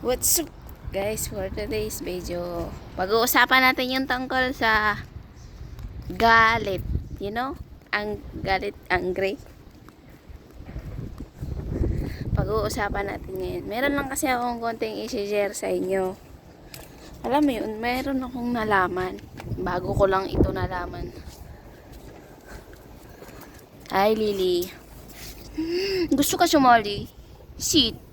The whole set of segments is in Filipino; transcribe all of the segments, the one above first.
What's up guys for today's video? Pag-uusapan natin yung tungkol sa galit. You know? Ang galit, angry. Pag-uusapan natin ngayon. Meron lang kasi akong konting i-share sa inyo. Alam mo yun, meron akong nalaman. Bago ko lang ito nalaman. Hi, Lily. Gusto ka sumali? Sit.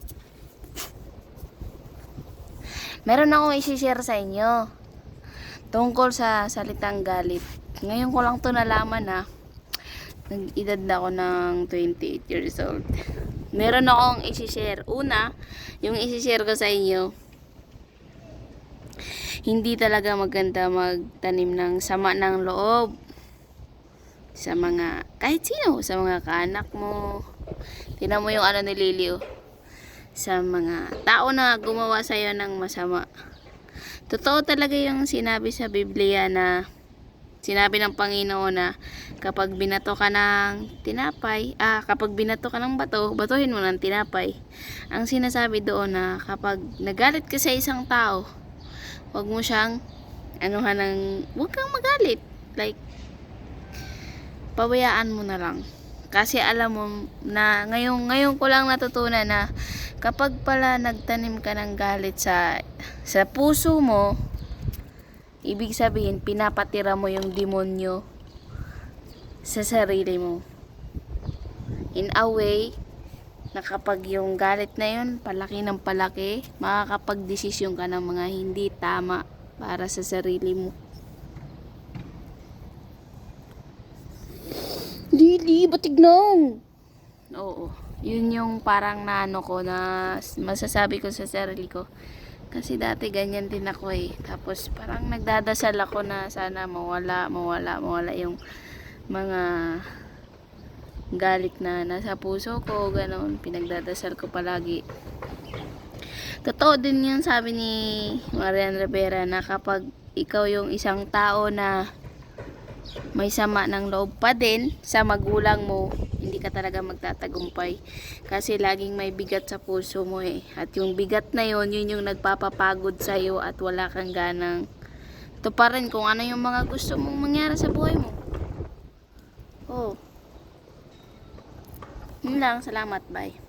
Meron akong isi-share sa inyo. Tungkol sa salitang galit. Ngayon ko lang to nalaman ha. Nag-edad na ako ng 28 years old. Meron akong isi-share. Una, yung isi-share ko sa inyo, hindi talaga maganda magtanim ng sama ng loob sa mga, kahit sino, sa mga kaanak mo. Tinan mo yung ano ni Lily, oh. Sa mga tao na gumawa sa'yo ng masama. Totoo talaga yung sinabi sa Biblia na sinabi ng Panginoon na kapag binato ka ng tinapay, ah, kapag binato ka ng bato, batuhin mo ng tinapay. Ang sinasabi doon na kapag nagalit ka sa isang tao, wag mo siyang anuhan ng, wag kang magalit. Like, pabayaan mo na lang. Kasi alam mo na ngayon, ngayon ko lang natutunan na kapag pala nagtanim ka ng galit sa, sa puso mo, ibig sabihin, pinapatira mo yung demonyo sa sarili mo. In a way, na kapag yung galit na yun, palaki ng palaki, makakapag-desisyon ka ng mga hindi tama para sa sarili mo. Batignaw! Oo. Yun yung parang naano ko na masasabi ko sa sarili ko. Kasi dati ganyan din ako eh. Tapos parang nagdadasal ako na sana mawala, mawala, mawala yung mga galit na nasa puso ko. Ganon. Pinagdadasal ko palagi. Totoo din yung sabi ni Marian Rivera na kapag ikaw yung isang tao na may sama ng loob pa din sa magulang mo, hindi ka talaga magtatagumpay. Kasi laging may bigat sa puso mo eh. At yung bigat na yon yun yung nagpapapagod sa'yo at wala kang ganang tuparin kung ano yung mga gusto mong mangyari sa buhay mo. Oh. Yun lang. Salamat. Bye.